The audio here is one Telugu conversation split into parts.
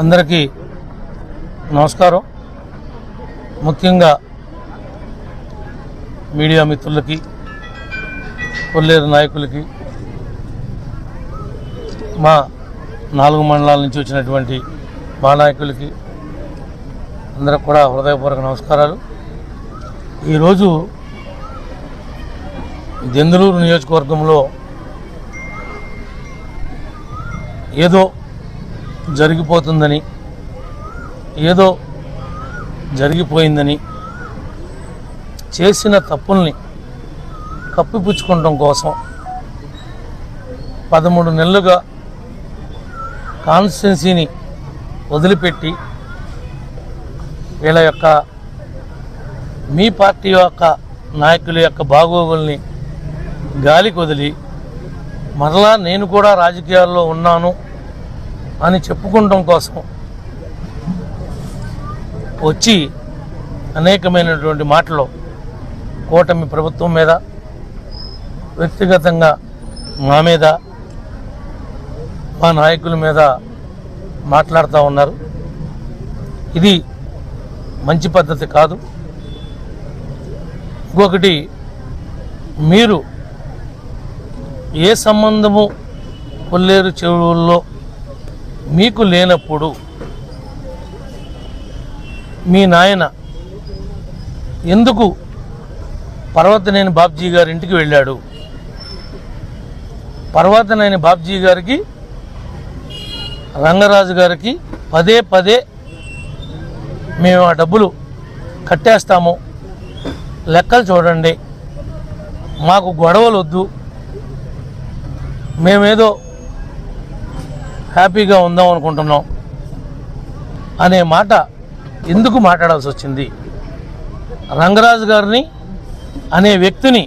అందరికీ నమస్కారం. ముఖ్యంగా మీడియా మిత్రులకి కొల్లేరు నాయకులకి మా నాలుగు మండలాల నుంచి వచ్చినటువంటి మా నాయకులకి అందరికి కూడా హృదయపూర్వక నమస్కారాలు. ఈరోజు దెందులూరు నియోజకవర్గంలో ఏదో జరిగిపోతుందని ఏదో జరిగిపోయిందని చేసిన తప్పుల్ని కప్పిపుచ్చుకోవడం కోసం పదమూడు నెలలుగా కాన్స్టిట్యున్సీని వదిలిపెట్టి వీళ్ళ యొక్క మీ పార్టీ యొక్క నాయకుల యొక్క బాగోగుల్ని గాలికి వదిలి మరలా నేను కూడా రాజకీయాల్లో ఉన్నాను. అని చెప్పుకోవడం కోసం వచ్చి అనేకమైనటువంటి మాటలు కూటమి ప్రభుత్వం మీద వ్యక్తిగతంగా మా మీద మా నాయకుల మీద మాట్లాడుతూ ఉన్నారు. ఇది మంచి పద్ధతి కాదు. ఇంకొకటి మీరు ఏ సంబంధము కొల్లేరు చెరువుల్లో మీకు లేనప్పుడు మీ నాయన ఎందుకు పర్వతనేని బాబ్జీ గారి ఇంటికి వెళ్ళాడు? పర్వతనేని బాబ్జీ గారికి రంగరాజు గారికి పదే పదే మేము ఆ డబ్బులు కట్టేస్తాము. లెక్కలు చూడండి. మాకు గొడవలు వద్దు మేమేదో హ్యాపీగా ఉందాం అనుకుంటున్నాం అనే మాట ఎందుకు మాట్లాడాల్సి వచ్చింది? రంగరాజు గారిని అనే వ్యక్తిని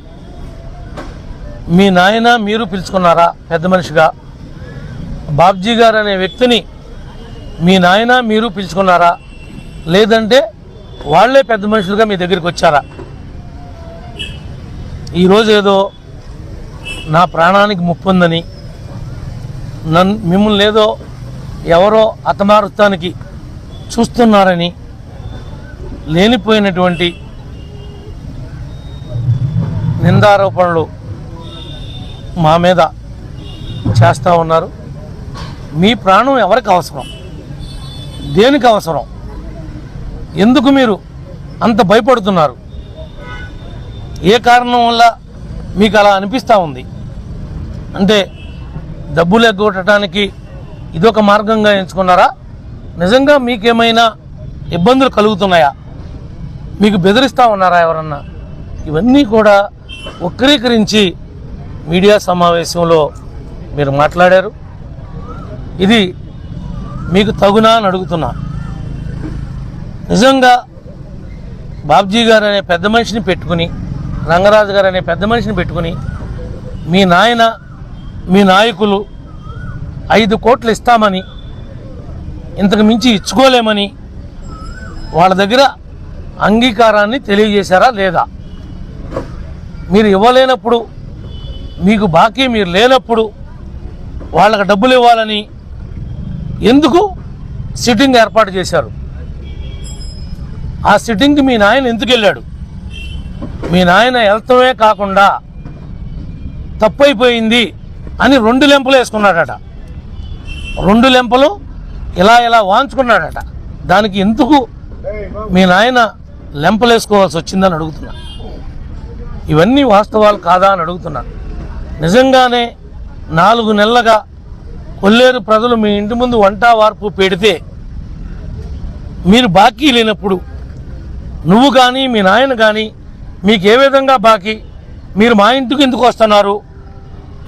మీ నాయన మీరు పిలుచుకున్నారా? పెద్ద మనిషిగా. బాబ్జీ గారు అనే వ్యక్తిని మీ నాయన మీరు పిలుచుకున్నారా? లేదంటే వాళ్ళే పెద్ద మనుషులుగా మీ దగ్గరికి వచ్చారా? ఈరోజు ఏదో నా ప్రాణానికి ముప్పు ఉందని నన్ను మిమ్మల్ని ఏదో ఎవరో అతమారుతానికి చూస్తున్నారని లేనిపోయినటువంటి నిందారోపణలు మా మీద చేస్తూ ఉన్నారు. మీ ప్రాణం ఎవరికి అవసరం? దేనికి అవసరం? ఎందుకు మీరు అంత భయపడుతున్నారు? ఏ కారణం వల్ల మీకు అలా అనిపిస్తూ ఉంది? అంటే డబ్బులు ఎగ్గొట్టడానికి ఇదొక మార్గంగా ఎంచుకున్నారా? నిజంగా మీకేమైనా ఇబ్బందులు కలుగుతున్నాయా? మీకు బెదిరిస్తూ ఉన్నారా ఎవరన్నా? ఇవన్నీ కూడా వక్రీకరించి మీడియా సమావేశంలో మీరు మాట్లాడారు. ఇది మీకు తగునా అని అడుగుతున్నా. నిజంగా బాబ్జీ గారు అనే పెద్ద మనిషిని పెట్టుకుని రంగరాజు గారు అనే పెద్ద మనిషిని పెట్టుకుని మీ నాయన మీ నాయకులు ఐదు కోట్లు ఇస్తామని ఇంతకు మించి ఇచ్చుకోలేమని వాళ్ళ దగ్గర అంగీకారాన్ని తెలియజేశారా లేదా? మీరు ఇవ్వలేనప్పుడు మీకు బాకీ మీరు లేనప్పుడు వాళ్ళకి డబ్బులు ఇవ్వాలని ఎందుకు సిట్టింగ్ ఏర్పాటు చేశారు? ఆ సిట్టింగ్కి మీ నాయన ఎందుకు వెళ్ళాడు? మీ నాయన వెళ్తమే కాకుండా తప్పైపోయింది. అని రెండు లెంపలు వేసుకున్నాడట. రెండు లెంపలు ఇలా ఇలా వాంచుకున్నాడట. దానికి ఎందుకు మీ నాయన లెంపలు వేసుకోవాల్సి వచ్చిందని అడుగుతున్నా. ఇవన్నీ వాస్తవాలు కాదా అని అడుగుతున్నా. నిజంగానే నాలుగు నెలలుగా కొల్లేరు ప్రజలు మీ ఇంటి ముందు వంట వార్పు పెడితే మీరు బాకీ లేనప్పుడు నువ్వు కానీ మీ నాయన కానీ మీకు ఏ విధంగా బాకీ? మీరు మా ఇంటికి ఎందుకు వస్తున్నారు?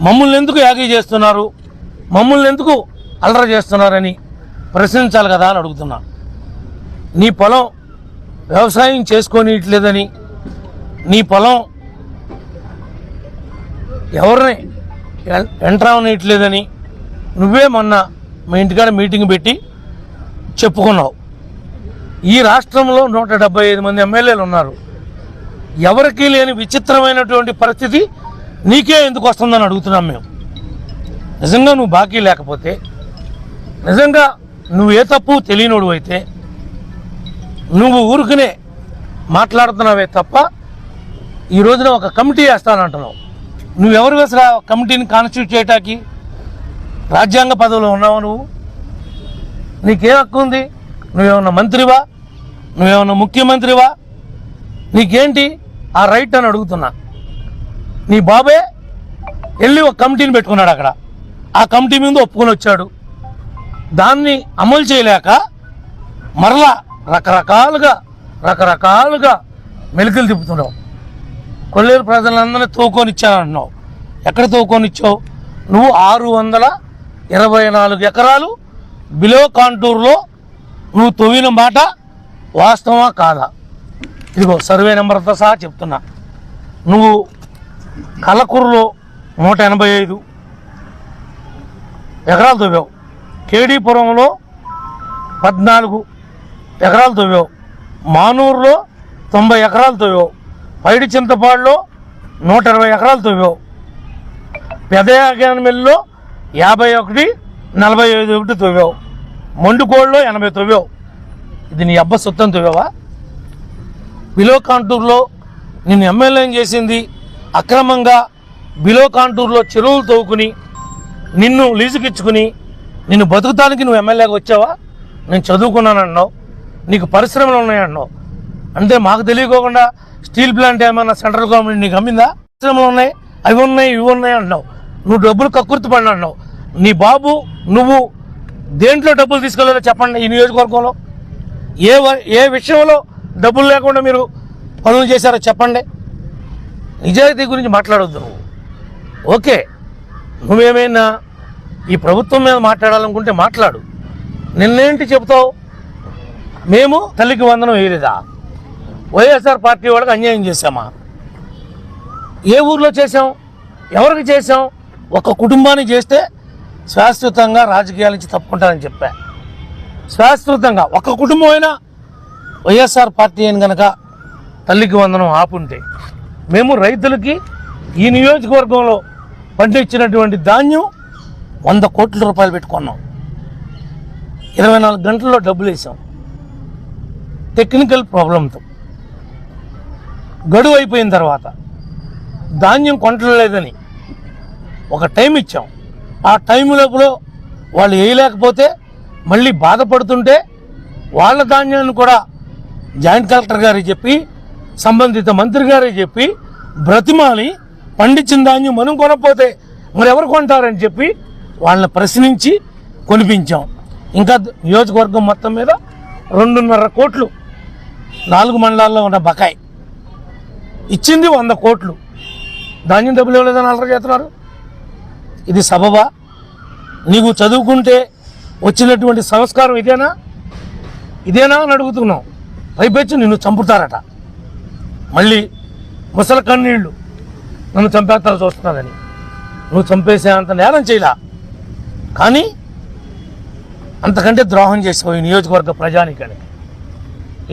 మమ్మల్ని ఎందుకు యాగీ చేస్తున్నారు? మమ్మల్ని ఎందుకు అల్లర చేస్తున్నారని ప్రశ్నించాలి కదా అని అడుగుతున్నా. నీ పొలం వ్యవసాయం చేసుకోనిట్లేదని నీ పొలం ఎవరిని ఎంటర్ అవనియట్లేదని నువ్వే మొన్న మా ఇంటికాడ మీటింగ్ పెట్టి చెప్పుకున్నావు. ఈ రాష్ట్రంలో నూట ఐదు మంది ఎమ్మెల్యేలు ఉన్నారు. ఎవరికీ లేని విచిత్రమైనటువంటి పరిస్థితి నీకే ఎందుకు వస్తుందని అడుగుతున్నాం మేము. నిజంగా నువ్వు బాకీ లేకపోతే నిజంగా నువ్వు ఏ తప్పు తెలియనోడు అయితే నువ్వు ఊరుకునే మాట్లాడుతున్నావే తప్ప ఈ రోజున ఒక కమిటీ వేస్తానంటున్నావు. నువ్వెవరు ఆ కమిటీని కాన్స్టిట్యూట్ చేయటానికి? రాజ్యాంగ పదవిలో ఉన్నావు నువ్వు? నీకేం హక్కు ఉంది? నువ్వేమన్నా మంత్రివా? నువ్వేమన్నా ముఖ్యమంత్రివా? నీకేంటి ఆ రైట్ అని అడుగుతున్నా. నీ బాబే వెళ్ళి ఒక కమిటీని పెట్టుకున్నాడు అక్కడ. ఆ కమిటీ మీద ఒప్పుకొని వచ్చాడు. దాన్ని అమలు చేయలేక మరలా రకరకాలుగా రకరకాలుగా మెలికలు తిప్పుతున్నావు. కొల్లేరు ప్రజలందరినీ తోకొని ఇచ్చానంటున్నావు ఎక్కడ తోకొని ఇచ్చావు నువ్వు ఆరు వందల ఇరవై నాలుగు ఎకరాలు బిలో కాంటూర్లో నువ్వు తవ్విన మాట వాస్తవమా కాదా? ఇదిగో సర్వే నెంబర్తో సహా చెప్తున్నా. నువ్వు కలకూరులో నూట ఎనభై ఐదు ఎకరాలు తవ్వావు. కేడీపురంలో పద్నాలుగు ఎకరాలు తవ్వావు. మానూరులో తొంభై ఎకరాలు తవ్వావు. పైడి చింతపాడులో నూట ఇరవై ఎకరాలు తవ్వావు. పెదయాగనమిల్లిలో యాభై ఒకటి నలభై ఐదు ఒకటి తవ్వావు. మొండుకోళ్ళలో ఎనభై తవ్వావు. ఇది నీ అబ్బ సొత్తం తవ్వావా? బిలో కాంటూర్లో నిన్ను ఎమ్మెల్యేని చేసింది అక్రమంగా బిలో కాంటూర్లో చెరువులు తవ్వుకుని నిన్ను లీజుకిచ్చుకుని నిన్ను బతుకుతానికి నువ్వు ఎమ్మెల్యేగా వచ్చావా? నేను చదువుకున్నాను అన్నావు నీకు పరిశ్రమలు ఉన్నాయన్నావు. అంటే మాకు తెలియకోకుండా స్టీల్ ప్లాంట్ ఏమైనా సెంట్రల్ గవర్నమెంట్ నీకు అమ్మిందా? పరిశ్రమలు ఉన్నాయి అవి ఉన్నాయి ఇవి ఉన్నాయి అన్నావు. నువ్వు డబ్బులు కక్కుర్తి పడిన అన్నావు. నీ బాబు నువ్వు దేంట్లో డబ్బులు తీసుకెళ్ళాలో చెప్పండి ఈ నియోజకవర్గంలో. ఏ వ- ఏ విషయంలో డబ్బులు లేకుండా మీరు పనులు చేశారో చెప్పండి. నిజాయితీ గురించి మాట్లాడొద్దు నువ్వు. ఓకే నువ్వేమైనా ఈ ప్రభుత్వం మీద మాట్లాడాలనుకుంటే మాట్లాడు. నిన్నేంటి చెప్తావు మేము తల్లికి వందనం వేయలేదా? వైఎస్ఆర్ పార్టీ వాళ్ళకి అన్యాయం చేశామా? ఏ ఊర్లో చేసాం ఎవరికి చేసాం ఒక కుటుంబానికి చేస్తే శాశ్వతంగా రాజకీయాల నుంచి తప్పుకుంటానని చెప్పా. శాశ్వతంగా ఒక కుటుంబం అయినా వైఎస్ఆర్ పార్టీ అని కనుక తల్లికి వందనం ఆపుంటే మేము రైతులకి ఈ నియోజకవర్గంలో పండించినటువంటి ధాన్యం వంద కోట్ల రూపాయలు పెట్టుకున్నాం. ఇరవై నాలుగు గంటల్లో డబ్బులు వేసాం. టెక్నికల్ ప్రాబ్లంతో. గడువు అయిపోయిన తర్వాత ధాన్యం కొంటలేదని ఒక టైం ఇచ్చాం. ఆ టైం లోపల వాళ్ళు వేయలేకపోతే మళ్ళీ బాధపడుతుంటే వాళ్ళ ధాన్యాన్ని కూడా జాయింట్ కలెక్టర్ గారికి చెప్పి సంబంధిత మంత్రి గారే చెప్పి బ్రతిమాలి పండించిన ధాన్యం మనం కొనకపోతే మరి ఎవరు కొంటారని చెప్పి వాళ్ళని ప్రశ్నించి కొనిపించాం. ఇంకా నియోజకవర్గం మొత్తం మీద రెండున్నర కోట్లు నాలుగు మండలాల్లో ఉన్న బకాయి. ఇచ్చింది వంద కోట్లు. ధాన్యం డబ్బులు ఇవ్వలేదని అలర చేస్తున్నారు? ఇది సబబా. నీకు చదువుకుంటే వచ్చినటువంటి సంస్కారం ఇదేనా? ఇదేనా అని అడుగుతున్నావు పైపెచ్చి నిన్ను చంపుతారట. మళ్ళీ ముసల కన్నీళ్ళు నన్ను చంపేస్తారు చూస్తున్నానని. నువ్వు చంపేసే అంత నేరం చేయలా. కానీ అంతకంటే ద్రోహం చేసావు ఈ నియోజకవర్గ ప్రజానికానికి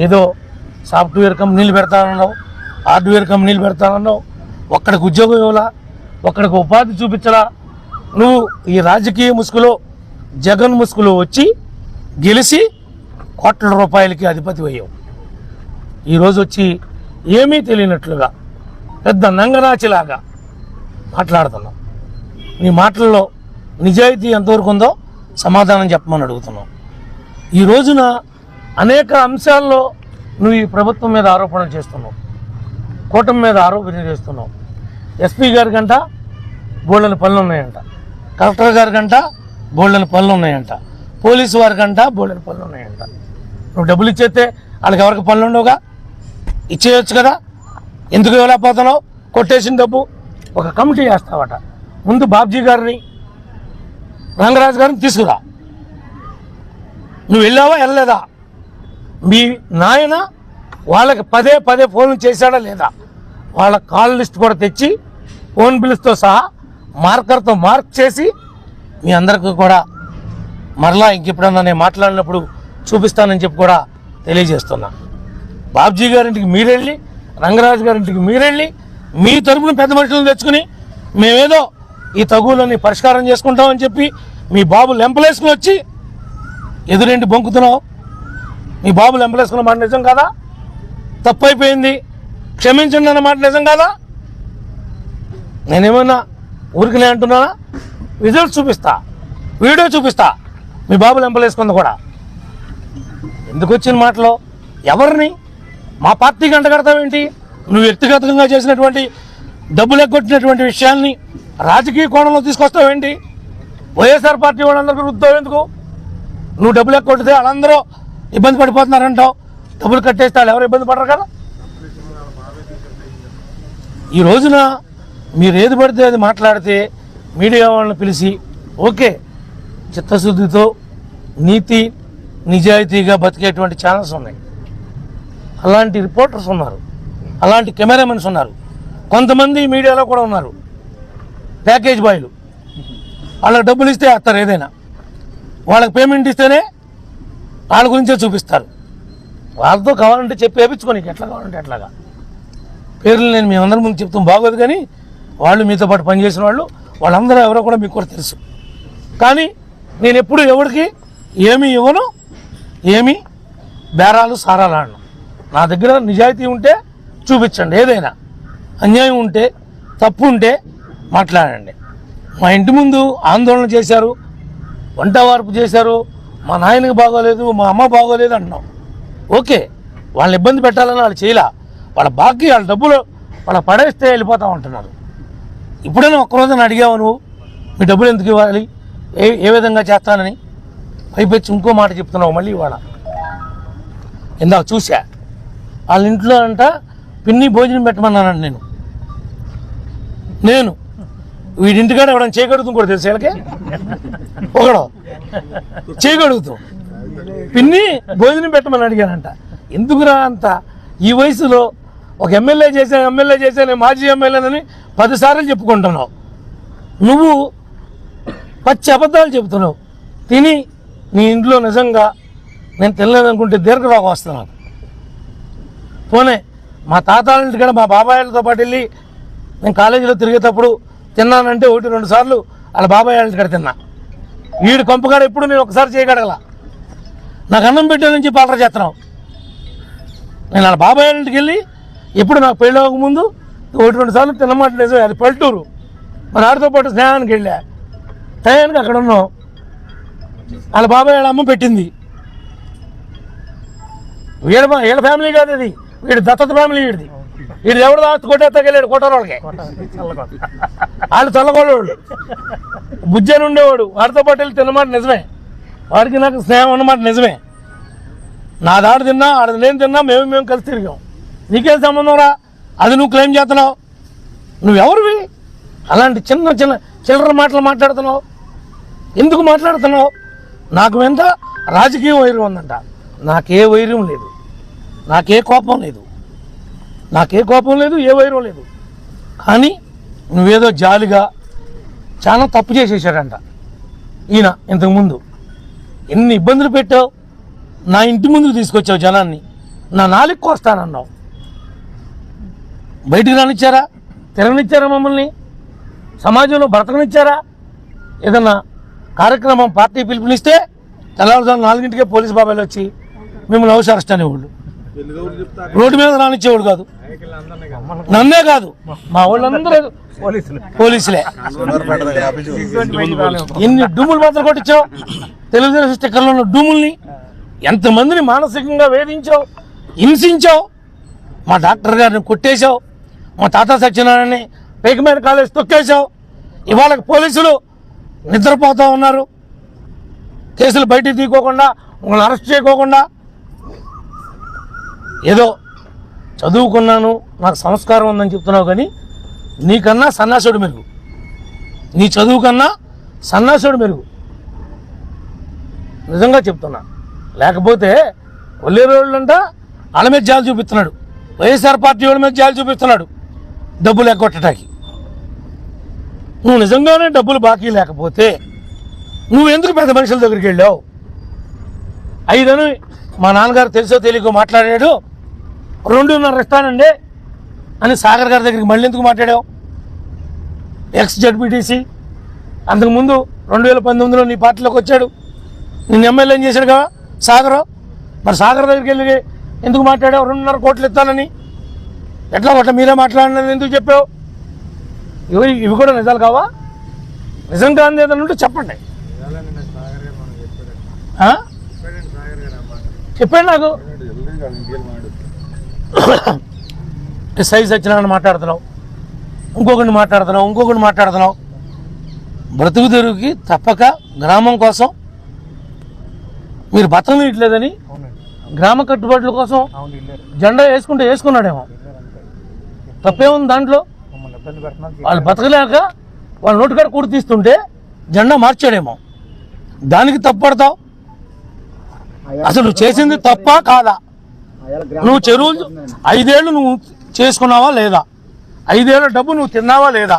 ఏదో సాఫ్ట్వేర్ కంపెనీలు పెడతానన్నావు హార్డ్వేర్ కంపెనీలు పెడతానన్నావు ఒక్కడికి ఉద్యోగం ఇవ్వలా ఒక్కడికి ఉపాధి చూపించలా? నువ్వు ఈ రాజకీయ ముసుగులో జగన్ ముసుగులో వచ్చి గెలిచి కోట్ల రూపాయలకి అధిపతి అయ్యావు. ఈరోజు వచ్చి ఏమీ తెలియనట్లుగా పెద్ద నంగనాచిలాగా మాట్లాడుతున్నావు నీ మాటల్లో నిజాయితీ ఎంతవరకు ఉందో సమాధానం చెప్పమని అడుగుతున్నావు ఈ రోజున అనేక అంశాల్లో నువ్వు ఈ ప్రభుత్వం మీద ఆరోపణలు చేస్తున్నావు. కూటమి మీద ఆరోపణ చేస్తున్నావు. ఎస్పీ గారి గంట బోళ్ళని పనులు ఉన్నాయంట. కలెక్టర్ గారి గంట బోళ్ళని పనులు ఉన్నాయంట. పోలీసు వారి గంట బోళ్ళని పనులు ఉన్నాయంట. నువ్వు డబ్బులు ఇచ్చేస్తే వాళ్ళకి ఎవరికి పనులు ఉండవుగా? ఇచ్చేయచ్చు కదా? ఎందుకు ఇవ్వలేకపోతున్నావు? కొట్టేసిన డబ్బు ఒక కమిటీ వేస్తావట ముందు బాబ్జీ గారిని రంగరాజు గారిని తీసుకురా. నువ్వు వెళ్ళావా వెళ్ళలేదా? మీ నాయన వాళ్ళకి పదే పదే ఫోన్లు చేశాడా లేదా? వాళ్ళ కాల్ లిస్ట్ కూడా తెచ్చి ఫోన్ బిల్స్తో సహా మార్కర్తో మార్క్ చేసి మీ అందరికీ కూడా మరలా ఇంకెప్పుడన్నా నేను మాట్లాడినప్పుడు చూపిస్తానని చెప్పి కూడా తెలియజేస్తున్నాను బాబ్జీ గారింటికి మీరెళ్ళి రంగరాజు గారింటికి మీరెళ్ళి మీ తరపున పెద్ద మనుషులను తెచ్చుకుని మేమేదో ఈ తగులని పరిష్కారం చేసుకుంటామని చెప్పి మీ బాబు లెంపలేసుకుని వచ్చి ఎదురేంటి బొంకుతున్నావు? మీ బాబులు ఎంపలేసుకున్న మాట నిజం కాదా? తప్పు అయిపోయింది క్షమించండి అన్న మాట నిజం కాదా? నేనేమన్నా ఊరికినే అంటున్నానా? రిజల్ట్స్ చూపిస్తా. వీడియో చూపిస్తా. మీ బాబులు ఎంపలేసుకుంది కూడా. ఎందుకు వచ్చిన మాటలో? ఎవరిని? మా పార్టీకి అంటగడతావేంటి నువ్వు వ్యక్తిగతంగా చేసినటువంటి డబ్బులు ఎగ్గొట్టినటువంటి విషయాల్ని రాజకీయ కోణంలో తీసుకొస్తావేంటి? వైఎస్ఆర్ పార్టీ వాళ్ళందరికీ రుద్దావు ఎందుకు? నువ్వు డబ్బులు ఎగ్గొట్టితే వాళ్ళందరూ ఇబ్బంది పడిపోతున్నారంటావు. డబ్బులు కట్టేస్తే వాళ్ళు ఎవరు ఇబ్బంది పడరు కదా? ఈ రోజున మీరు ఏది పడితే అది మాట్లాడితే మీడియా వాళ్ళని పిలిచి ఓకే చిత్తశుద్ధితో నీతి నిజాయితీగా బతికేటువంటి ఛానల్స్ ఉన్నాయి. అలాంటి రిపోర్టర్స్ ఉన్నారు. అలాంటి కెమెరామెన్స్ ఉన్నారు. కొంతమంది మీడియాలో కూడా ఉన్నారు. ప్యాకేజ్ బాయ్లు. వాళ్ళకి డబ్బులు ఇస్తే వేస్తారు ఏదైనా. వాళ్ళకి పేమెంట్ ఇస్తేనే వాళ్ళ గురించే చూపిస్తారు. వాళ్ళతో కావాలంటే చెప్పి వేపించుకొని ఎట్లా కావాలంటే ఎట్లాగా పేర్లు నేను మీ అందరి ముందు చెప్తాం బాగోదు కానీ వాళ్ళు మీతో పాటు పనిచేసిన వాళ్ళు వాళ్ళందరూ ఎవరో కూడా మీకు కూడా తెలుసు. కానీ నేను ఎప్పుడు ఎవరికి ఏమి ఇవ్వను ఏమి బేరాలు సారాలు ఆడను. నా దగ్గర నిజాయితీ ఉంటే చూపించండి. ఏదైనా అన్యాయం ఉంటే తప్పు ఉంటే మాట్లాడండి. మా ఇంటి ముందు ఆందోళన చేశారు వంట వార్పు చేశారు మా నాయనకి బాగోలేదు మా అమ్మ బాగోలేదు అంటున్నాం ఓకే వాళ్ళని ఇబ్బంది పెట్టాలని వాళ్ళు చేయలే వాళ్ళ బాకీ వాళ్ళ డబ్బులు వాళ్ళ పడేస్తే వెళ్ళిపోతా ఉంటున్నారు. ఇప్పుడైనా ఒక్కరోజు అడిగావు నువ్వు? మీ డబ్బులు ఎందుకు ఇవ్వాలి? ఏ ఏ విధంగా చేస్తానని? పైపెచ్చి ఇంకో మాట చెప్తున్నావు మళ్ళీ ఇవాళ. ఇందాక చూసా వాళ్ళ ఇంట్లో అంట పిన్ని భోజనం పెట్టమన్నానండి నేను. నేను. వీడింటికాడ ఎవడని చేయగడుగుతాం కూడా తెలుసు వీళ్ళకి? ఒకడు. చేయగడుగుతాం పిన్ని భోజనం పెట్టమని అడిగానంట. ఎందుకురా అంత? ఈ వయసులో ఒక ఎమ్మెల్యే చేశాను ఎమ్మెల్యే చేశాను మాజీ ఎమ్మెల్యేనని పదిసార్లు చెప్పుకుంటున్నావు. నువ్వు పచ్చి అబద్ధాలు చెబుతున్నావు. తిని నీ ఇంట్లో నిజంగా నేను తినలేదనుకుంటే దీర్ఘరోగం వస్తున్నాను పోనే. మా తాతాల ఇంటికాడ మా బాబాయ్లతో పాటు వెళ్ళి నేను కాలేజీలో తిరిగేటప్పుడు తిన్నానంటే ఒకటి రెండు సార్లు వాళ్ళ బాబాయ్ వాళ్ళ ఇంటికాడ తిన్నా. వీడు కొంపకాడ ఎప్పుడు నేను ఒకసారి చేయగడగల నాకు అన్నం పెట్టే నుంచి పాలర చేస్తున్నావు. నేను వాళ్ళ బాబాయ్ వాళ్ళ ఇంటికి వెళ్ళి ఎప్పుడు నాకు పెళ్ళి అవ్వకముందు ఒకటి రెండు సార్లు తినమాట నిజమే అది పల్లెటూరు. మన ఆడితో పాటు స్నేహానికి వెళ్ళా. టయానికి అక్కడ ఉన్నాం. వాళ్ళ బాబాయ్ వాళ్ళ అమ్మ పెట్టింది. వీడ వీళ్ళ ఫ్యామిలీ కాదు అది వీడి దత్తత ఫ్యామిలీ వీడిది. వీడు ఎవడు దాస్తు కొట్టేస్తాకెళ్ళాడు కొట్టారు వాళ్ళకి వాళ్ళు చల్లగొడవాళ్ళు. బుజ్జని ఉండేవాడు. వాడితో పాటు వెళ్ళి తిన్నమాట నిజమే. వాడికి నాకు స్నేహం అన్నమాట నిజమే. నా దాడు తిన్నా ఆడది నేను తిన్నా మేము మేము కలిసి తిరిగాం. నీకేం సంబంధం రా? అది నువ్వు క్లెయిమ్ చేస్తున్నావు. నువ్వెవరివి అలాంటి చిన్న చిన్న చిల్లర మాటలు మాట్లాడుతున్నావు. ఎందుకు మాట్లాడుతున్నావు? నాకు ఎంత రాజకీయ వైరం ఉందంట. నాకే వైరం లేదు. నాకే కోపం లేదు. నాకే కోపం లేదు ఏ వైరం లేదు. కానీ నువ్వేదో జాలిగా చాలా తప్పు చేసేసాడంట. ఈయన ఇంతకుముందు. ఎన్ని ఇబ్బందులు పెట్టావు? నా ఇంటి ముందుకు తీసుకొచ్చావు జనాన్ని. నా నాలుగు కోస్తానన్నావు. బయటికి రానిచ్చారా? తిరగనిచ్చారా మమ్మల్ని? సమాజంలో బ్రతకనిచ్చారా? ఏదన్నా కార్యక్రమం పార్టీ పిలుపునిస్తే తెల్లవారుజాము నాలుగింటికే పోలీస్ బాబాయిలు వచ్చి మిమ్మల్ని హౌస్ వాళ్ళు రోడ్డు మీద రానిచ్చేవాడు కాదు. నన్నే కాదు. మా వాళ్ళందరూ పోలీసులే. ఎన్ని డూములు మాత్రం కొట్టించావు? తెలుగుదేశం స్టిక్కర్లో ఉన్న డూముల్ని ఎంతమందిని మానసికంగా వేధించావు? హింసించావు? మా డాక్టర్ గారిని కొట్టేశావు? మా తాత సత్యనారాయణని పేక మీద కాలేసి తొక్కేశావు? ఇవాళ పోలీసులు నిద్రపోతూ ఉన్నారు. కేసులు బయటికి తీసుకోకుండా వాళ్ళని అరెస్ట్ చేయకోకుండా ఏదో చదువుకున్నాను నాకు సంస్కారం ఉందని చెప్తున్నావు కానీ నీకన్నా సన్నాసుడు మెరుగు. నీ చదువు కన్నా సన్నాసుడు మెరుగు. నిజంగా చెప్తున్నా. లేకపోతే ఒల్లేరోళ్ళంట వాళ్ళ మీద జాలు చూపిస్తున్నాడు. వైఎస్ఆర్ పార్టీ వాళ్ళ మీద జాలు చూపిస్తున్నాడు. డబ్బులు ఎగ్గొట్టడానికి నువ్వు నిజంగానే డబ్బులు బాకీ లేకపోతే నువ్వెందుకు పెద్ద మనుషుల దగ్గరికి వెళ్ళావు? ఐదని మా నాన్నగారు తెలుసో తెలియకో మాట్లాడాడు. రెండున్నర ఇస్తానండి అని సాగర్ గారి దగ్గరికి మళ్ళీ ఎందుకు మాట్లాడావు? ఎక్స్ జడ్పీటీసీ అంతకుముందు రెండు వేల పంతొమ్మిదిలో నీ పార్టీలోకి వచ్చాడు. నిన్న ఎమ్మెల్యే చేశాడు కదా సాగర్. మరి సాగర్ దగ్గరికి వెళ్ళి ఎందుకు మాట్లాడావు? రెండున్నర కోట్లు ఇస్తానని. ఎట్లా కొట్ల మీరే మాట్లాడినది ఎందుకు చెప్పావు? ఇవి ఇవి కూడా నిజాలు కావా? నిజంగా అంది ఏదైనా ఉంటే చెప్పండి? చెప్పండి నాకు. సైజ్ సత్యనారాయణ మాట్లాడుతున్నావు ఇంకొకరిని మాట్లాడుతున్నావు ఇంకొకరిని మాట్లాడుతున్నావు. బ్రతుకు తెరువుకి తప్పక గ్రామం కోసం మీరు బతం ఇట్లేదని గ్రామ కట్టుబాట్ల కోసం జెండా వేసుకుంటే వేసుకున్నాడేమో. తప్పేముంది దాంట్లో. వాళ్ళు బతకలేక వాళ్ళ నోటికాడ కూడి తీస్తుంటే జెండా మార్చాడేమో. దానికి తప్పడతావు అసలు నువ్వు చేసింది తప్ప కాదా? నువ్వు చెరువులు ఐదేళ్ళు నువ్వు చేసుకున్నావా లేదా? ఐదేళ్ళ డబ్బు నువ్వు తిన్నావా లేదా?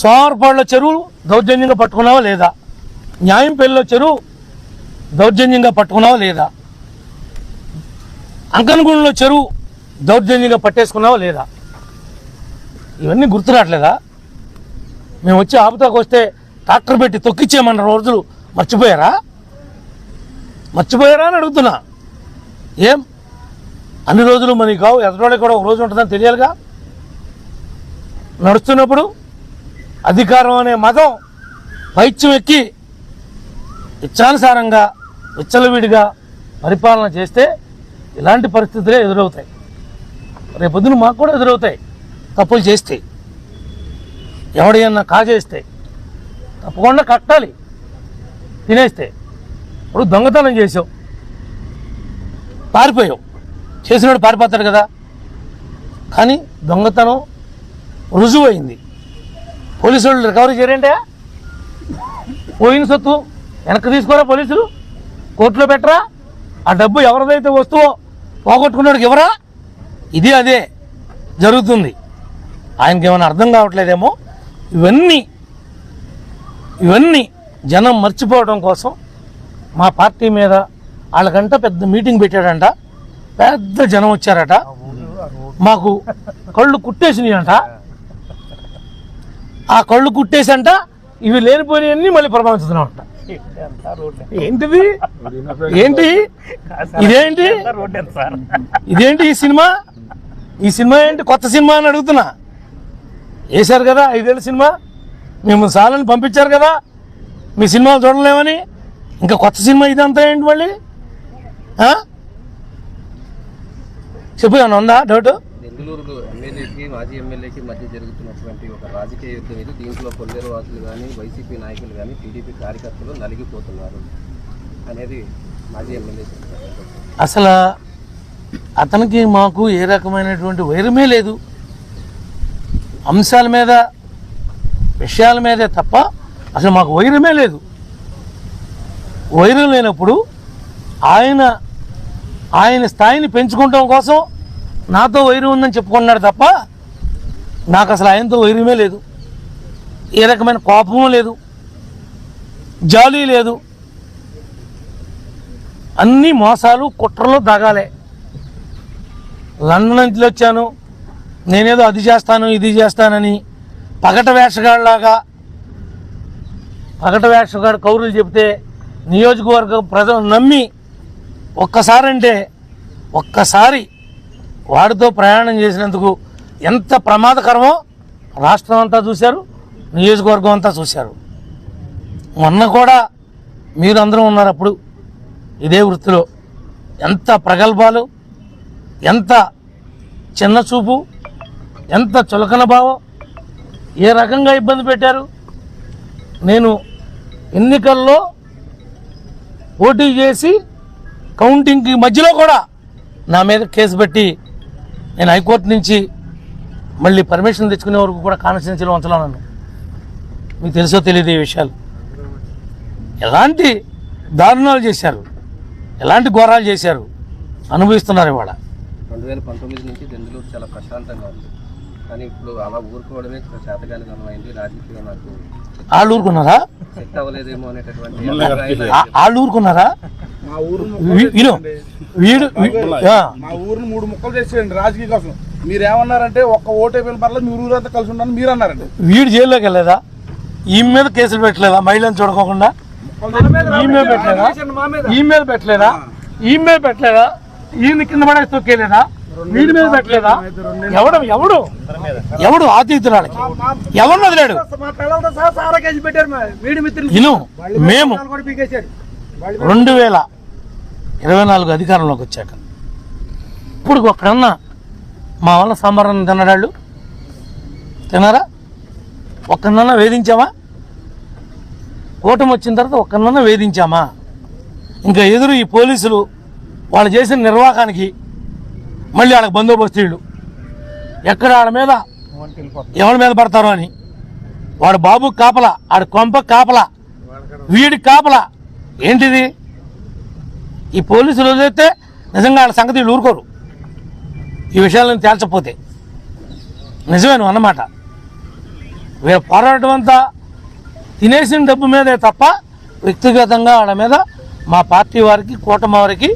సోమవారపాడులో చెరువు దౌర్జన్యంగా పట్టుకున్నావా లేదా? న్యాయం పెళ్ళిలో చెరువు దౌర్జన్యంగా పట్టుకున్నావా లేదా? అంకనగూడలో చెరువు దౌర్జన్యంగా పట్టేసుకున్నావా లేదా? ఇవన్నీ గుర్తురాట్లేదా మేము వచ్చి ఆపుతాకు వస్తే ట్రాక్టర్ పెట్టి తొక్కిచ్చేయమన్న రోజులు. మర్చిపోయారా? మర్చిపోయారా అని అడుగుతున్నా. ఏం? అన్ని రోజులు మనకి కావు ఎదరోళ్ళకి కూడా ఒక రోజు ఉంటుందని తెలియాలిగా? నడుస్తున్నప్పుడు అధికారం అనే మతం పైచ్యం ఎక్కి ఇచ్చానుసారంగా విచ్చలవిడిగా పరిపాలన చేస్తే ఇలాంటి పరిస్థితులే ఎదురవుతాయి. రేపొద్దున మాకు కూడా ఎదురవుతాయి తప్పులు చేస్తే. ఎవడైనా కాజేస్తే తప్పకుండా కట్టాలి తినేస్తే. ఇప్పుడు దొంగతనం చేసావు పారిపోయావు. చేసినోడు పారిపోతాడు కదా. కానీ దొంగతనం రుజువు అయింది పోలీసు వాళ్ళు రికవరీ చేయరంటే? పోయిన సొత్తు వెనక్కి తీసుకోరా పోలీసులు? కోర్టులో పెట్టరా? ఆ డబ్బు ఎవరిదైతే వస్తువో పోగొట్టుకున్నాడికి ఎవరా ఇది అదే జరుగుతుంది. ఆయనకి ఏమైనా అర్థం కావట్లేదేమో? ఇవన్నీ ఇవన్నీ జనం మర్చిపోవడం కోసం మా పార్టీ మీద వాళ్ళకంట పెద్ద మీటింగ్ పెట్టాడంట. పెద్ద జనం వచ్చారట. మాకు కళ్ళు కుట్టేసినాయంట. అంట ఆ కళ్ళు కుట్టేసంట ఇవి లేనిపోయినవన్నీ మళ్ళీ ప్రమాదిస్తున్నాం అంట ఏంటిది? ఏంటి? ఇదేంటి? ఇదేంటి ఈ సినిమా? ఈ సినిమా ఏంటి? కొత్త సినిమా అని అడుగుతున్నా. వేశారు కదా ఐదేళ్ళ సినిమా. మేము సాలని పంపించారు కదా. మీ సినిమాలు చూడలేమని ఇంకా కొత్త సినిమా ఇదంతా ఏంటి మళ్ళీ? చెప్పు ఏమన్నా ఉందా డౌట్? ఎమ్మెల్యేకి మాజీ ఎమ్మెల్యేకి మధ్య జరుగుతున్నటువంటి ఒక రాజకీయ యుద్ధం ఇది. దీంట్లో కొల్లేరు వాసులు కానీ వైసీపీ నాయకులు కానీ టీడీపీ కార్యకర్తలు నలిగిపోతున్నారు అనేది మాజీ ఎమ్మెల్యే అసలు అతనికి మాకు ఏ రకమైనటువంటి వైరమే లేదు. అంశాల మీద విషయాల మీదే తప్ప అసలు మాకు వైరమే లేదు. వైరం లేనప్పుడు ఆయన ఆయన స్థాయిని పెంచుకోవటం కోసం నాతో వైరం ఉందని చెప్పుకున్నాడు తప్ప నాకు అసలు ఆయనతో వైరమే లేదు. ఏ రకమైన కోపము లేదు. జాలి లేదు. అన్ని మోసాలు కుట్రలో దగాలే. లండన్ నుంచి వచ్చాను. నేనేదో అది చేస్తాను ఇది చేస్తానని పగట వేషగాడిలాగా పగట వేషగాడు కౌరులు చెబితే నియోజకవర్గ ప్రజలు నమ్మి ఒక్కసారంటే ఒక్కసారి వాడితో ప్రయాణం చేసినందుకు ఎంత ప్రమాదకరమో రాష్ట్రం అంతా చూశారు నియోజకవర్గం అంతా చూశారు. మొన్న కూడా మీరు అందరూ ఉన్నారు అప్పుడు ఇదే వృత్తిలో. ఎంత ప్రగల్భాలు ఎంత చిన్న చూపు ఎంత చులకన భావం ఏ రకంగా ఇబ్బంది పెట్టారు? నేను ఎన్నికల్లో పోటీ చేసి కౌంటింగ్కి మధ్యలో కూడా నా మీద కేసు పెట్టి నేను హైకోర్టు నుంచి మళ్ళీ పర్మిషన్ తెచ్చుకునే వరకు కూడా కాన్స్టిట్యూన్సీలో ఉంచలేను మీకు తెలుసో తెలియదు ఈ విషయాలు. ఎలాంటి దారుణాలు చేశారు? ఎలాంటి ఘోరాలు చేశారు? అనుభవిస్తున్నారు ఇవాళ. రెండు వేల పంతొమ్మిది నుంచి బెంగళూరు చాలా ప్రశాంతంగా ఉంది. కానీ ఇప్పుడు అలా ఊరుకోవడమే చేతగాని అయింది. రాజకీయం నాకు వాళ్ళు ఊరుకున్నారా? వాళ్ళు ఊరుకున్నారా? వీడు మా ఊరిని మూడు ముక్కలు చేసేయండి రాజకీయ కోసం. మీరు ఏమన్నారంటే ఒక్క ఓటే వేలు పర్లేదు మీ ఊరంతా కలిసి ఉండాలని మీరు అన్నారండి వీడు జైల్లోకి వెళ్ళలేదా? ఈ మీద కేసులు పెట్టలేదా? మహిళను చూడకోకుండా? ఈమెయిల్ పెట్టలేదా? ఈమెయిల్ పెట్టలేదా? ఈమెయిల్ పెట్టలేదా? ఈయన కింద పడేసి తొక్కేలేదా? వీడి మీద పెట్టలేదా? ఎవడు ఎవడు? ఎవడు ఆతిథ్యురాలకి? ఎవరు వదిలేడు? ఇను మేము రెండు వేల ఇరవై నాలుగు అధికారంలోకి వచ్చాక. ఇప్పుడు ఒక్కడన్నా మా వల్ల సంబరం తినడాళ్ళు? తిన్నారా ఒక్కరినన్నా వేధించామా? కూటమి వచ్చిన తర్వాత ఒక్కరినన్నా వేధించామా? ఇంకా ఎదురు ఈ పోలీసులు వాళ్ళు చేసిన నిర్వాహానికి మళ్ళీ వాళ్ళకి బందోబస్తీళ్ళు ఎక్కడ వాళ్ళ మీద ఎవరి మీద పడతారు అని. వాడు బాబు కాపలా ఆడు కొంప కాపలా వీడి కాపల. ఏంటిది? ఈ పోలీసులు వదిలేస్తే నిజంగా వాళ్ళ సంగతి వీళ్ళు ఊరుకోరు. ఈ విషయాలను తేల్చకపోతే. నిజమే నువ్వు అన్నమాట. వీళ్ళ పోరాటం అంతా తినేసిన డబ్బు మీదే తప్ప వ్యక్తిగతంగా వాళ్ళ మీద మా పార్టీ వారికి కూటమి వారికి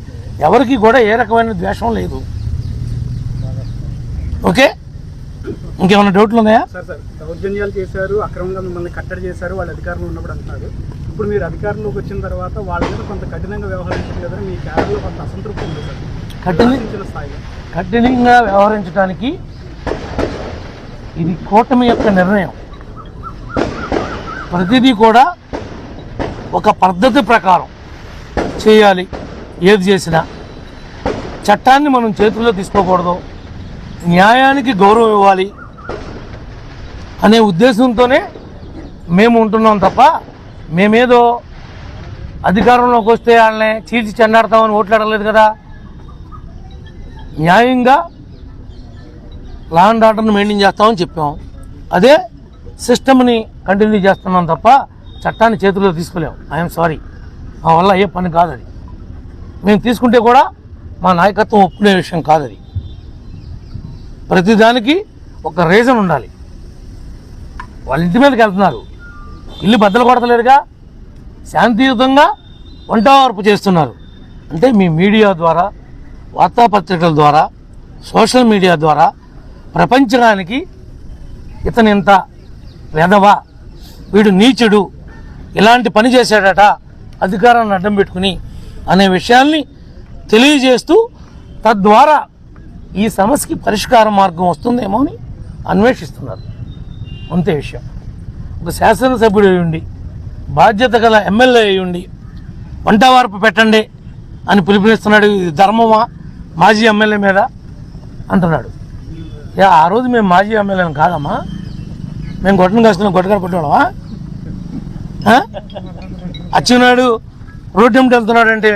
ఎవరికి కూడా ఏ రకమైన ద్వేషం లేదు. ఓకే? ఇంకేమైనా డౌట్లు ఉన్నాయా సార్ సార్ దౌర్జన్యాలు చేశారు అక్రమంగా మిమ్మల్ని కట్టడి చేశారు వాళ్ళు అధికారంలో ఉన్నప్పుడు అంటున్నారు. ఇప్పుడు మీరు అధికారంలోకి వచ్చిన తర్వాత వాళ్ళ మీద కొంత కఠినంగా వ్యవహరించారు కదా మీ క్యాడర్లో కొంత అసంతృప్తి ఉంది సార్. కఠిన ఆశించిన స్థాయిలో కఠినంగా వ్యవహరించడానికి ఇది కూటమి యొక్క నిర్ణయం. ప్రతిదీ కూడా ఒక పద్ధతి ప్రకారం చేయాలి ఏది చేసినా. చట్టాన్ని మనం చేతుల్లో తీసుకోకూడదు. న్యాయానికి గౌరవం ఇవ్వాలి అనే ఉద్దేశంతోనే మేము ఉంటున్నాం తప్ప మేమేదో అధికారంలోకి వస్తే వాళ్ళని చీల్చి చెండాడతామని ఓట్లాడలేదు కదా. న్యాయంగా లా అండ్ ఆర్డర్ని మెయింటైన్ చేస్తామని చెప్పాం. అదే సిస్టమ్ని కంటిన్యూ చేస్తున్నాం తప్ప చట్టాన్ని చేతుల్లో తీసుకోలేము ఐఎమ్ సారీ మా వల్ల ఏ పని కాదు అది మేము తీసుకుంటే కూడా మా నాయకత్వం ఒప్పుకునే విషయం కాదు అది ప్రతిదానికి ఒక రీజన్ ఉండాలి. వాళ్ళ ఇంటి మీదకి వెళ్తున్నారు. ఇల్లు బద్దలు కొడతలేరుగా. శాంతియుతంగా వంట వార్పు చేస్తున్నారు. అంటే మీ మీడియా ద్వారా వార్తాపత్రికల ద్వారా సోషల్ మీడియా ద్వారా ప్రపంచానికి ఇతను ఇంత వెధవా వీడు నీచుడు ఇలాంటి పని చేశాడట అధికారాన్ని అడ్డం పెట్టుకుని అనే విషయాల్ని తెలియజేస్తూ తద్వారా ఈ సమస్యకి పరిష్కార మార్గం వస్తుందేమో అని అన్వేషిస్తున్నారు. అంతే విషయం. ఒక శాసనసభ్యుడు అయి ఉండి బాధ్యత గల ఎమ్మెల్యే అయ్యుండి వంటవార్పు వంట వార్పు పెట్టండి అని పిలుపునిస్తున్నాడు. ఇది ధర్మమా? మాజీ ఎమ్మెల్యే మీద అంటున్నాడు. యా ఆ రోజు మేము మాజీ ఎమ్మెల్యేని కాదమ్మా. మేము గొట్టను కాసుకున్నాం గొట్టగారు పట్టుకోవడమా అచ్చెన్నాడు రోడ్డు వెళ్తున్నాడు అంటే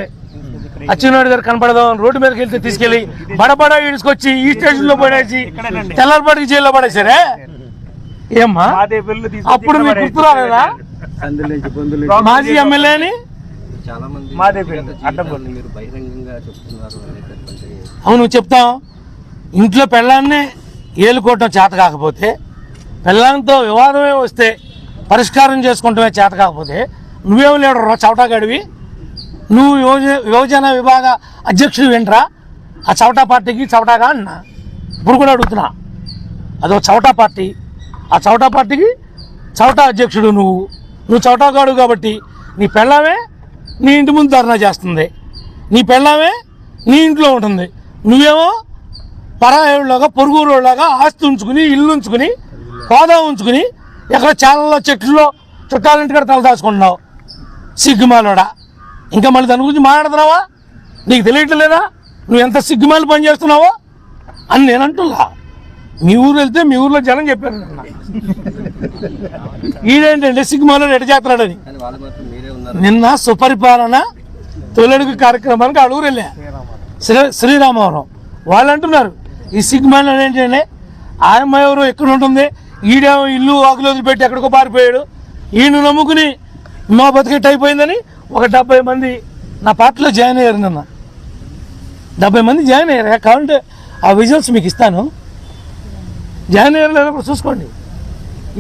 అచ్చెన్నాడు గారు కనపడదాం. రోడ్డు మీదకి వెళ్తే తీసుకెళ్ళి బడబడ ఈడ్చుకొచ్చి ఈ స్టేషన్లో పడేసి తెల్లారిపాటికి జైల్లో పడేశారే? ఏమ్మా? అప్పుడు మీకు గుర్తు రాలేదా? మాజీ ఎమ్మెల్యేని చాలా మంది మాదే పేరు, వ్యక్తిగత అడ్డం జీవితాన్ని మీరు బహిరంగంగా చెప్తున్నారు అనేటటువంటి అవును చెప్తాం. ఇంట్లో పెళ్ళాన్నే ఏలుకోవటం చేత కాకపోతే పెళ్ళాంతో వివాదమే వస్తే పరిష్కారం చేసుకుంటమే చేత కాకపోతే నువ్వేం లేడు చవటాగాడివి నువ్వు యువజ యువజన విభాగ అధ్యక్షుడు వింటరా ఆ చవటా పార్టీకి చవటాగా అన్న. ఇప్పుడు కూడా అడుగుతున్నా. అదో చవటా పార్టీ. ఆ చవటా పార్టీకి చవటా అధ్యక్షుడు నువ్వు. నువ్వు చవటాగాడు కాబట్టి నీ పెళ్ళామే నీ ఇంటి ముందు ధర్నా చేస్తుంది. నీ పెళ్ళామే నీ ఇంట్లో ఉంటుంది. నువ్వేమో పరాయోళ్ళగా పొరుగురోళ్ళగా ఆస్తి ఉంచుకుని ఇల్లు ఉంచుకుని హోదా ఉంచుకుని ఎక్కడ చాలా చెట్లలో చుట్టాలింటి కూడా తలదాచుకుంటున్నావు. సిగ్గుమాలోడా ఇంకా మళ్ళీ దాని గురించి మాట్లాడుతున్నావా? నీకు తెలియట్లేదా? నువ్వు ఎంత సిగ్గుమాలి పని చేస్తున్నావో? అని నేను అంటున్నా. మీ ఊరు వెళ్తే మీ ఊర్లో జనం చెప్పారు ఈడేంటండి ఈడేంటంటే సిగ్గుమాలో ఎట చేస్తున్నాడని. నిన్న సుపరిపాలన తొలడుగు కార్యక్రమానికి అడుగురు వెళ్ళా. శ్రీ శ్రీరామవరం. వాళ్ళు అంటున్నారు ఈ సిగ్మాన్ ఏంటంటే ఆయమ్మ ఎవరు ఎక్కడ ఉంటుంది? ఈడేమో ఇల్లు వాకులు వదిలిపెట్టి ఎక్కడికో పారిపోయాడు. ఈయన నమ్ముకుని మా బతికెట్ అయిపోయిందని ఒక డెబ్బై మంది నా పార్టీలో జాయిన్ అయ్యారు నిన్న. డెబ్బై మంది జాయిన్ అయ్యారు. కావాలంటే ఆ విజువల్స్ మీకు ఇస్తాను. జాయిన్ అయ్యారు లేదా కూడా చూసుకోండి.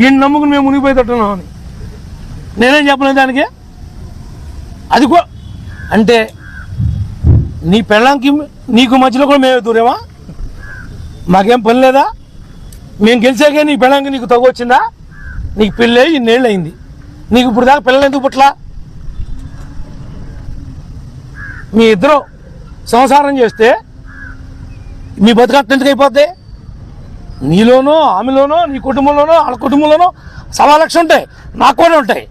ఈయన నమ్ముకుని మేము మునిగిపోయేటట్టున్నాం అని. నేనేం చెప్పలేదు దానికి? అది కూడా అంటే నీ పెళ్ళాంకి నీకు మధ్యలో కూడా మేము దూరేమా? మాకేం పని లేదా? మేము గెలిచాకే నీ పెళ్ళాంకి నీకు తగ్గు వచ్చిందా? నీకు పెళ్ళి ఇన్నేళ్ళు అయింది. నీకు ఇప్పుడు దాకా పిల్లలు ఎందుకు పుట్లా మీ ఇద్దరు సంసారం చేస్తే మీ బతుకట్టు ఎందుకు అయిపోద్ది. నీలోనో ఆమెలోనో నీ కుటుంబంలోనో వాళ్ళ కుటుంబంలోనో సవా లక్ష ఉంటాయి. నాకు కూడా ఉంటాయి.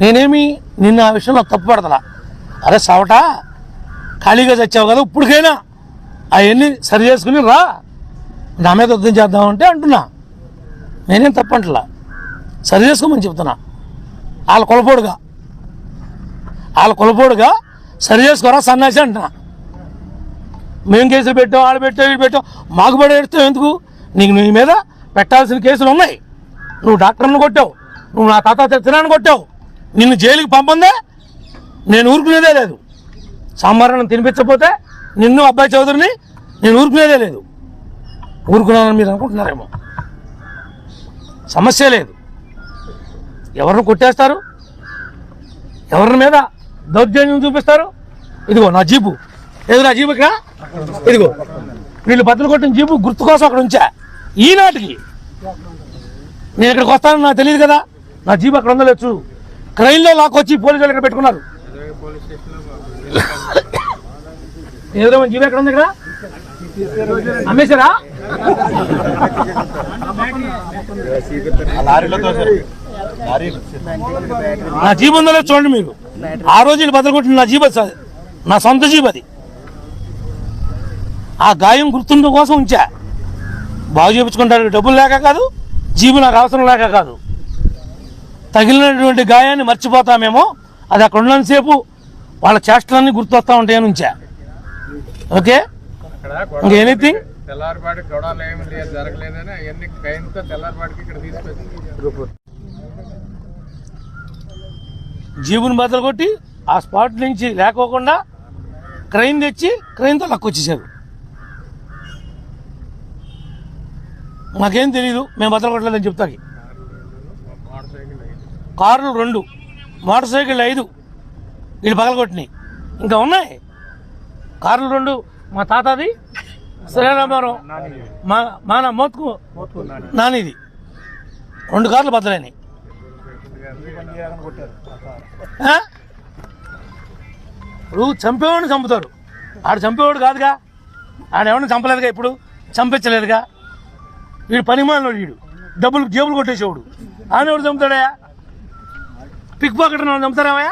నేనేమి నిన్న ఆ విషయంలో తప్పు పడతలా? అరే సవట ఖాళీగా చచ్చావు కదా ఇప్పటికైనా అవన్నీ సరి చేసుకుని రా. నా మీద యుద్ధం చేద్దామంటే అంటున్నా. నేనేం తప్పంటలా సరి చేసుకోమని చెప్తున్నా. వాళ్ళ కొలపోడుగా. వాళ్ళ కొలపోడుగా సరి చేసుకోరా సన్నాసి అంటున్నా మేము కేసులు పెట్టాం ఆడ పెట్టాం వీడు పెట్టాం. మాకు పడి ఎడతావు ఎందుకు? నీకు నీ మీద పెట్టాల్సిన కేసులు ఉన్నాయి. నువ్వు డాక్టర్ని కొట్టావు. నువ్వు నా తాత తెచ్చనాన్ని కొట్టావు. నిన్ను జైలుకి పంపందే? నేను ఊరుకునేదే లేదు. సాంబారాన్ని తినిపించకపోతే నిన్ను అబ్బాయి చౌదరిని నేను ఊరుకునేదే లేదు. ఊరుకున్నానని మీరు అనుకుంటున్నారేమో. సమస్య లేదు. ఎవరిని కొట్టేస్తారు? ఎవరి మీద దౌర్జన్యం చూపిస్తారు. ఇదిగో నా జీపు ఏదో నా జీపు ఇక్కడ? ఇదిగో. వీళ్ళు బద్దలు కొట్టిన జీపు గుర్తు కోసం అక్కడ ఉంచా. ఈనాటికి నేను ఇక్కడికి వస్తానని నాకు తెలియదు కదా. నా జీపు అక్కడ ఉండలేచ్చు క్రైన్లో లాక్కొచ్చి పోలీసులు ఇక్కడ పెట్టుకున్నారు. ఏదో జీపు ఎక్కడ ఉంది ఇక్కడ? అమ్మేశారా? నా జీపు ఉందో చూడండి మీరు. ఆ రోజు వీళ్ళు బద్దలు కొట్టిన నా సార్. నా సొంత జీప్ అది ఆ గాయం గుర్తుండడం కోసం ఉంచా. బాగు చేయించుకుంటారు డబ్బులు లేక కాదు జీబు నాకు అవసరం లేక కాదు. తగిలినటువంటి గాయాన్ని మర్చిపోతామేమో అది అక్కడ ఉన్నంతసేపు వాళ్ళ చేష్టలన్నీ గుర్తొస్తా ఉంటాయని ఉంచా. ఓకే? ఇంకా ఎనీథింగ్ తెల్లారిపాటికి గొడవలు ఏమి లేదు జరగలేదని అవన్నీ కైన్తో తెల్లారిపాటికి ఇక్కడ తీసుకొచ్చి జీబుని బద్దలు కొట్టి ఆ స్పాట్ నుంచి లేకోకుండా క్రైన్ తెచ్చి క్రైన్తో లక్కొచ్చేసారు మాకేం తెలియదు మేము బద్దలు కొట్టలేదని చెప్తాకి కార్లు రెండు మోటార్ సైకిల్ ఐదు వీళ్ళు పగలగొట్టినాయి ఇంకా ఉన్నాయి. కార్లు రెండు మా తాతది శ్రీరామారావు మా మా నా మోత్కు నానిది. రెండు కార్లు బద్దలైనాయి? ఇప్పుడు చంపేవాడిని చంపుతారు. ఆడు చంపేవాడు కాదుగా. ఆడెవరిని చంపలేదుగా ఇప్పుడు? చంపించలేదుగా. వీడు పనిమాలినోడు వీడు. డబ్బులు జేబులు కొట్టేసేవాడు. ఆడెవడు చంపుతాడయా పిక్ పాకెట్ చంపుతారావా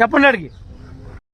చెప్పండి అడిగి